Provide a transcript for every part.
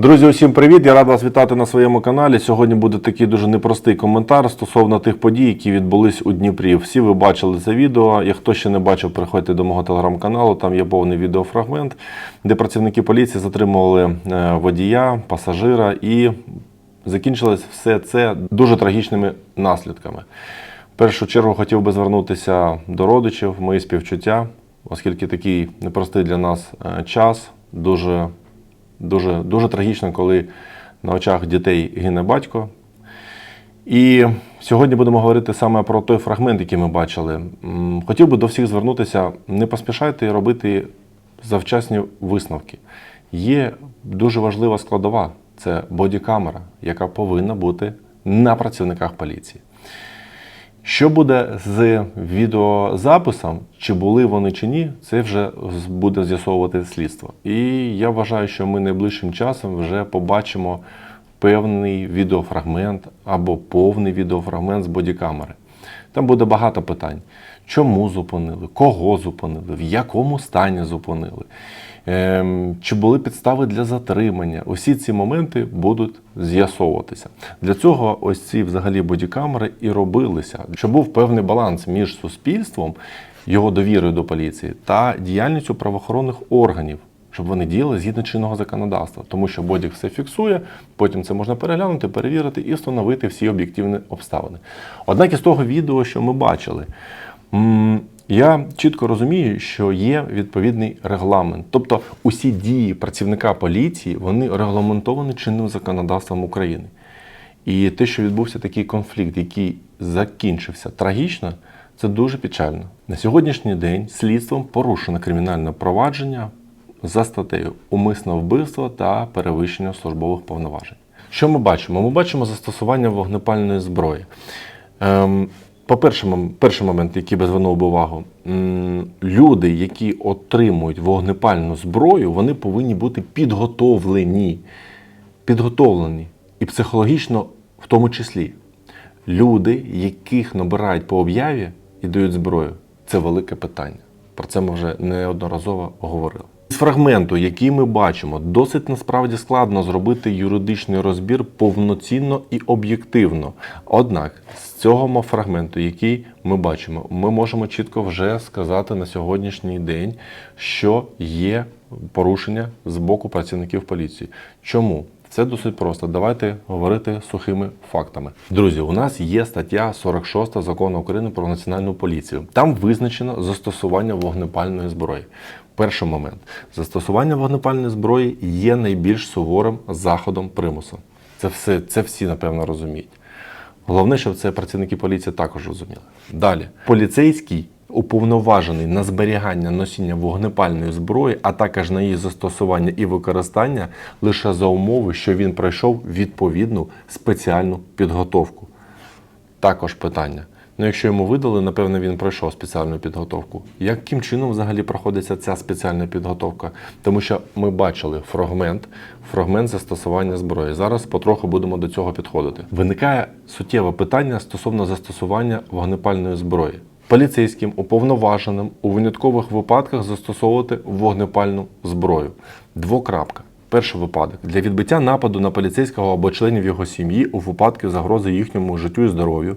Друзі, усім привіт! Я рад вас вітати на своєму каналі. Сьогодні буде такий дуже непростий коментар стосовно тих подій, які відбулись у Дніпрі. Всі ви бачили це відео. І хто ще не бачив, приходьте до мого телеграм-каналу. Там є повний відеофрагмент, де працівники поліції затримували е, водія, пасажира і закінчилось все це дуже трагічними наслідками. В першу чергу хотів би звернутися до родичів, мої співчуття, оскільки такий непростий для нас е, час, дуже Дуже, дуже трагічно, коли на очах дітей гине батько. І сьогодні будемо говорити саме про той фрагмент, який ми бачили. Хотів би до всіх звернутися, не поспішайте робити завчасні висновки. Є дуже важлива складова це бодікамера, яка повинна бути на працівниках поліції. Що буде з відеозаписом, чи були вони чи ні, це вже буде з'ясовувати слідство. І я вважаю, що ми найближчим часом вже побачимо певний відеофрагмент або повний відеофрагмент з бодікамери. Там буде багато питань. Чому зупинили, кого зупинили, в якому стані зупинили, чи були підстави для затримання. Усі ці моменти будуть з'ясовуватися. Для цього ось ці взагалі бодікамери і робилися, щоб був певний баланс між суспільством, його довірою до поліції та діяльністю правоохоронних органів. Щоб вони діяли згідно чинного законодавства, тому що бодік все фіксує, потім це можна переглянути, перевірити і встановити всі об'єктивні обставини. Однак із того відео, що ми бачили, я чітко розумію, що є відповідний регламент. Тобто усі дії працівника поліції вони регламентовані чинним законодавством України. І те, що відбувся такий конфлікт, який закінчився трагічно, це дуже печально. На сьогоднішній день слідством порушено кримінальне провадження за статтею умисне вбивство та перевищення службових повноважень. Що ми бачимо? Ми бачимо застосування вогнепальної зброї. Ем, по-перше, мом- перший момент, який би звернув увагу, люди, які отримують вогнепальну зброю, вони повинні бути підготовлені. Підготовлені і психологічно в тому числі. Люди, яких набирають по об'яві і дають зброю, це велике питання. Про це ми вже неодноразово говорили. З фрагменту, який ми бачимо, досить насправді складно зробити юридичний розбір повноцінно і об'єктивно. Однак з цього фрагменту, який ми бачимо, ми можемо чітко вже сказати на сьогоднішній день, що є порушення з боку працівників поліції. Чому? Це досить просто. Давайте говорити сухими фактами. Друзі, у нас є стаття 46 закону України про національну поліцію. Там визначено застосування вогнепальної зброї. Перший момент: застосування вогнепальної зброї є найбільш суворим заходом примусу. Це все, це всі напевно розуміють. Головне, щоб це працівники поліції також розуміли. Далі, поліцейський уповноважений на зберігання носіння вогнепальної зброї, а також на її застосування і використання лише за умови, що він пройшов відповідну спеціальну підготовку. Також питання. Ну, якщо йому видали, напевно, він пройшов спеціальну підготовку. Яким чином взагалі проходиться ця спеціальна підготовка? Тому що ми бачили фрагмент, фрагмент застосування зброї. Зараз потроху будемо до цього підходити. Виникає суттєве питання стосовно застосування вогнепальної зброї. Поліцейським уповноваженим у виняткових випадках застосовувати вогнепальну зброю. Двокрапка. Перший випадок для відбиття нападу на поліцейського або членів його сім'ї у випадку загрози їхньому життю і здоров'ю.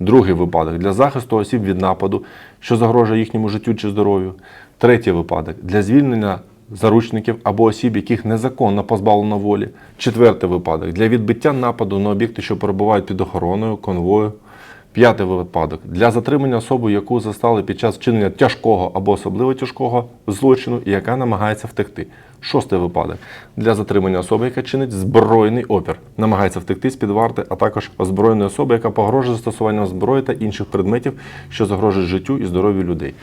Другий випадок для захисту осіб від нападу, що загрожує їхньому життю чи здоров'ю. Третій випадок для звільнення заручників або осіб, яких незаконно позбавлено волі. Четвертий випадок для відбиття нападу на об'єкти, що перебувають під охороною, конвою. П'ятий випадок для затримання особи, яку застали під час вчинення тяжкого або особливо тяжкого злочину, і яка намагається втекти. Шостий випадок для затримання особи, яка чинить збройний опір, намагається втекти з під варти, а також озброєної особи, яка погрожує застосуванням зброї та інших предметів, що загрожують життю і здоров'ю людей.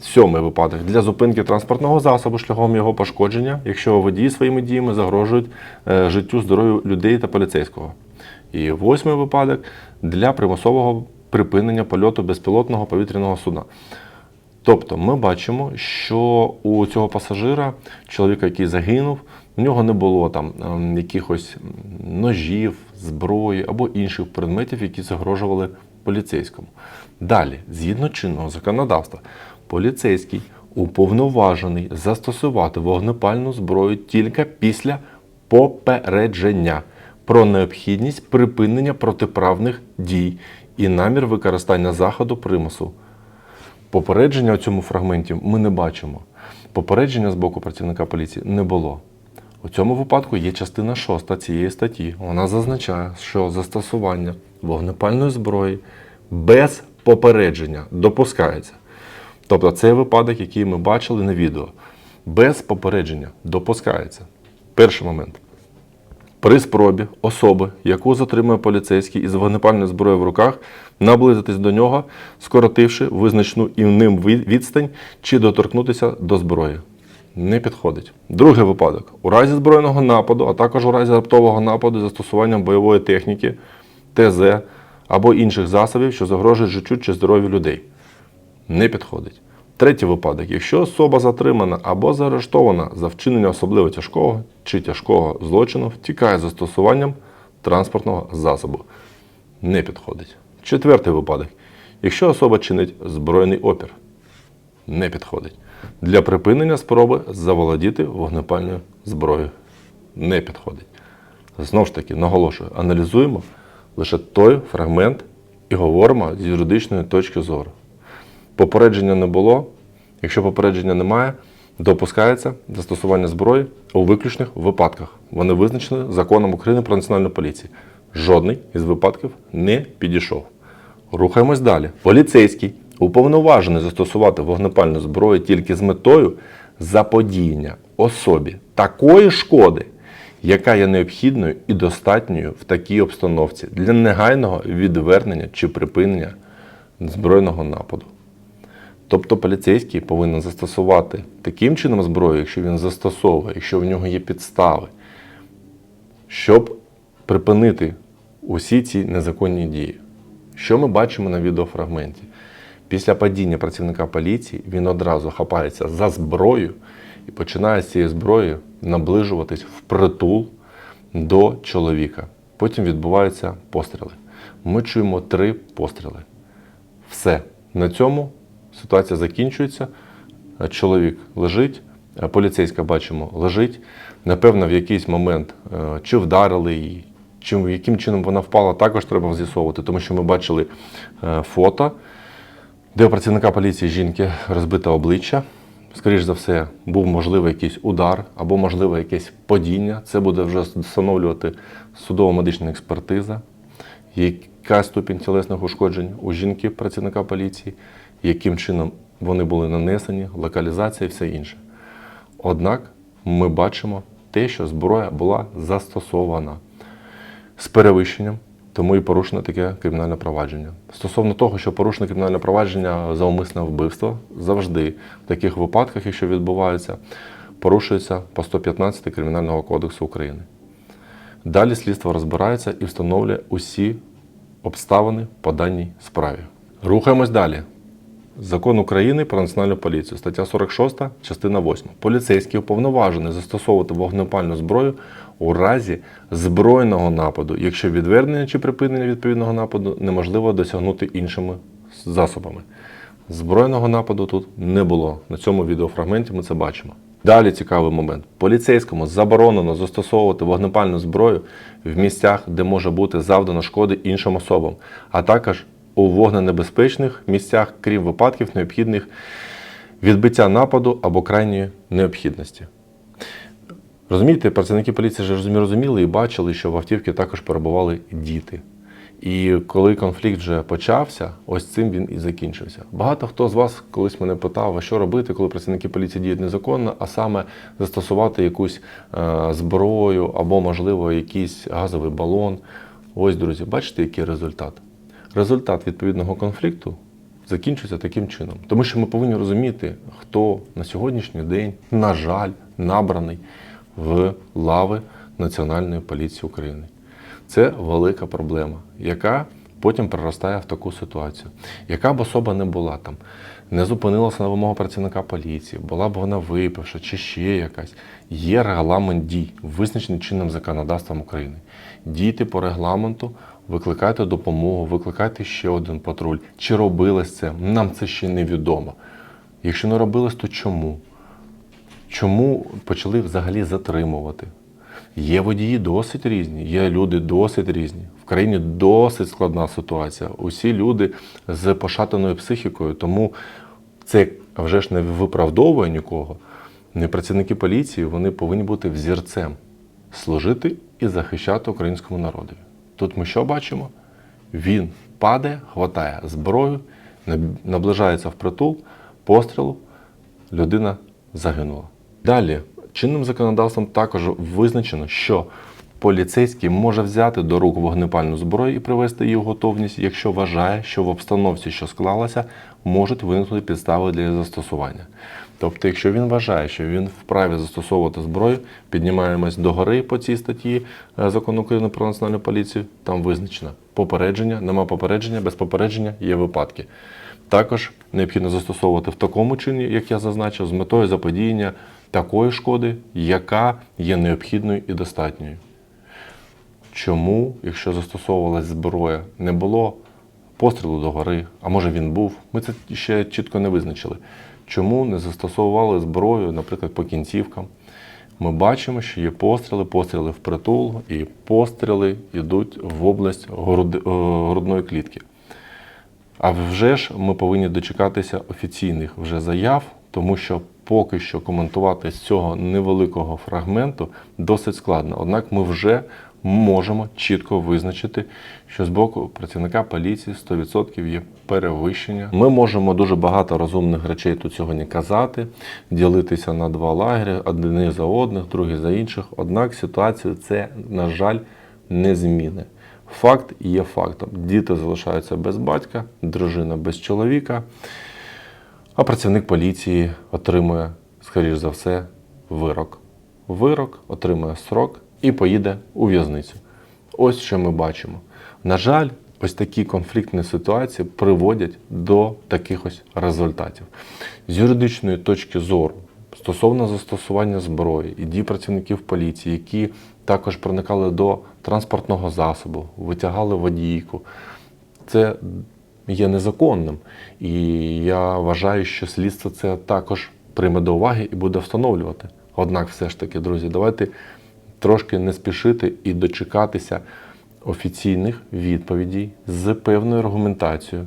Сьомий випадок для зупинки транспортного засобу шляхом його пошкодження, якщо водії своїми діями загрожують е, життю, здоров'ю людей та поліцейського. І восьмий випадок для примусового припинення польоту безпілотного повітряного судна. Тобто ми бачимо, що у цього пасажира, чоловіка, який загинув, у нього не було там ем, якихось ножів, зброї або інших предметів, які загрожували поліцейському. Далі, згідно чинного законодавства, поліцейський уповноважений застосувати вогнепальну зброю тільки після попередження про необхідність припинення протиправних дій і намір використання заходу примусу. Попередження у цьому фрагменті ми не бачимо. Попередження з боку працівника поліції не було. У цьому випадку є частина 6 цієї статті. Вона зазначає, що застосування вогнепальної зброї без попередження допускається. Тобто цей випадок, який ми бачили на відео, без попередження допускається. Перший момент. При спробі особи, яку затримує поліцейський із вогнепальною зброєю в руках, наблизитись до нього, скоротивши визначену і ним відстань чи доторкнутися до зброї. Не підходить. Другий випадок. У разі збройного нападу, а також у разі раптового нападу застосуванням бойової техніки, ТЗ або інших засобів, що загрожують життю чи здоров'ю людей. Не підходить. Третій випадок. Якщо особа затримана або заарештована за вчинення особливо тяжкого чи тяжкого злочину, втікає з застосуванням транспортного засобу. Не підходить. Четвертий випадок. Якщо особа чинить збройний опір, не підходить. Для припинення спроби заволодіти вогнепальною зброєю. Не підходить. Знову ж таки, наголошую, аналізуємо лише той фрагмент і говоримо з юридичної точки зору. Попередження не було. Якщо попередження немає, допускається застосування зброї у виключних випадках. Вони визначені законом України про національну поліцію. Жодний із випадків не підійшов. Рухаємось далі. Поліцейський уповноважений застосувати вогнепальну зброю тільки з метою заподіяння особі такої шкоди, яка є необхідною і достатньою в такій обстановці для негайного відвернення чи припинення збройного нападу. Тобто поліцейський повинен застосувати таким чином зброю, якщо він застосовує, якщо в нього є підстави, щоб припинити усі ці незаконні дії. Що ми бачимо на відеофрагменті? Після падіння працівника поліції він одразу хапається за зброю і починає з цією зброєю наближуватись впритул до чоловіка. Потім відбуваються постріли. Ми чуємо три постріли. Все. На цьому ситуація закінчується. Чоловік лежить, поліцейська бачимо лежить. Напевно, в якийсь момент е, чи вдарили її, чи яким чином вона впала, також треба з'ясовувати, тому що ми бачили е, фото, де у працівника поліції жінки розбите обличчя. Скоріше за все, був можливий якийсь удар або, можливо, якесь падіння. Це буде вже встановлювати судово-медична експертиза яка ступінь тілесних ушкоджень у жінки працівника поліції, яким чином вони були нанесені, локалізація і все інше. Однак ми бачимо те, що зброя була застосована з перевищенням, тому і порушено таке кримінальне провадження. Стосовно того, що порушено кримінальне провадження за умисне вбивство, завжди в таких випадках, якщо відбуваються, порушується по 115 Кримінального кодексу України. Далі слідство розбирається і встановлює усі обставини по даній справі. Рухаємось далі. Закон України про національну поліцію, стаття 46, частина 8. Поліцейський уповноважений застосовувати вогнепальну зброю у разі збройного нападу, якщо відвернення чи припинення відповідного нападу неможливо досягнути іншими засобами. Збройного нападу тут не було. На цьому відеофрагменті ми це бачимо. Далі цікавий момент. Поліцейському заборонено застосовувати вогнепальну зброю в місцях, де може бути завдано шкоди іншим особам, а також у вогненебезпечних місцях, крім випадків, необхідних відбиття нападу або крайньої необхідності. Розумієте, працівники поліції розумі- розуміли і бачили, що в автівці також перебували діти. І коли конфлікт вже почався, ось цим він і закінчився. Багато хто з вас колись мене питав, що робити, коли працівники поліції діють незаконно, а саме застосувати якусь е, зброю або, можливо, якийсь газовий балон. Ось, друзі, бачите, який результат? Результат відповідного конфлікту закінчується таким чином. Тому що ми повинні розуміти, хто на сьогоднішній день, на жаль, набраний в лави Національної поліції України. Це велика проблема, яка потім приростає в таку ситуацію. Яка б особа не була там, не зупинилася на вимогу працівника поліції, була б вона випивша чи ще якась. Є регламент дій, визначений чинним законодавством України. Дійте по регламенту, викликайте допомогу, викликайте ще один патруль. Чи робилось це? Нам це ще невідомо. Якщо не робилось, то чому? Чому почали взагалі затримувати? Є водії досить різні, є люди досить різні. В країні досить складна ситуація. Усі люди з пошатаною психікою, тому це вже ж не виправдовує нікого. Не працівники поліції, вони повинні бути взірцем, служити і захищати українському народові. Тут ми що бачимо? Він падає, хватає зброю, наближається в притул, пострілу, людина загинула. Далі, чинним законодавством також визначено, що поліцейський може взяти до рук вогнепальну зброю і привести її в готовність, якщо вважає, що в обстановці, що склалася, можуть виникнути підстави для її застосування. Тобто, якщо він вважає, що він вправі застосовувати зброю, піднімаємось до гори по цій статті е, закону України про національну поліцію, там визначено попередження, нема попередження, без попередження є випадки. Також необхідно застосовувати в такому чині, як я зазначив, з метою заподіяння такої шкоди, яка є необхідною і достатньою. Чому, якщо застосовувалась зброя, не було пострілу до гори, а може він був, ми це ще чітко не визначили. Чому не застосовували зброю, наприклад, по кінцівкам? Ми бачимо, що є постріли, постріли в притул, і постріли йдуть в область груди- е, грудної клітки. А вже ж ми повинні дочекатися офіційних вже заяв, тому що поки що коментувати з цього невеликого фрагменту досить складно. Однак ми вже можемо чітко визначити, що з боку працівника поліції 100% є перевищення. Ми можемо дуже багато розумних речей тут сьогодні казати, ділитися на два лагері, одні за одних, другі за інших. Однак ситуацію це, на жаль, не зміни. Факт є фактом. Діти залишаються без батька, дружина без чоловіка, а працівник поліції отримує, скоріш за все, вирок. Вирок отримує срок і поїде у в'язницю. Ось що ми бачимо. На жаль, ось такі конфліктні ситуації приводять до таких ось результатів. З юридичної точки зору, стосовно застосування зброї і дій працівників поліції, які також проникали до транспортного засобу, витягали водійку, це є незаконним. І я вважаю, що слідство це також прийме до уваги і буде встановлювати. Однак, все ж таки, друзі, давайте трошки не спішити і дочекатися офіційних відповідей з певною аргументацією.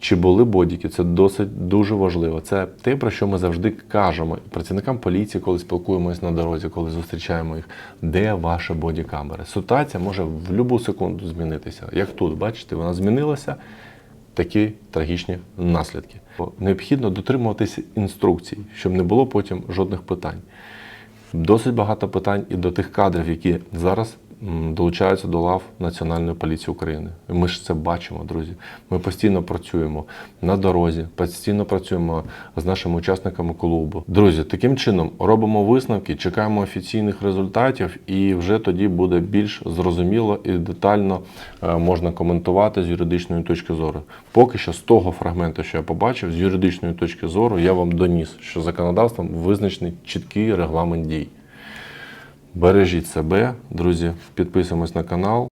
Чи були бодіки, це досить дуже важливо. Це те, про що ми завжди кажемо працівникам поліції, коли спілкуємось на дорозі, коли зустрічаємо їх. Де ваші бодікамери? Ситуація може в будь-яку секунду змінитися. Як тут, бачите, вона змінилася. Такі трагічні наслідки. Необхідно дотримуватися інструкцій, щоб не було потім жодних питань. Досить багато питань і до тих кадрів, які зараз долучаються до лав Національної поліції України. Ми ж це бачимо, друзі. Ми постійно працюємо на дорозі, постійно працюємо з нашими учасниками клубу. Друзі, таким чином робимо висновки, чекаємо офіційних результатів, і вже тоді буде більш зрозуміло і детально е, можна коментувати з юридичної точки зору. Поки що з того фрагменту, що я побачив, з юридичної точки зору, я вам доніс, що законодавством визначений чіткий регламент дій. Бережіть себе, друзі, підписуємось на канал,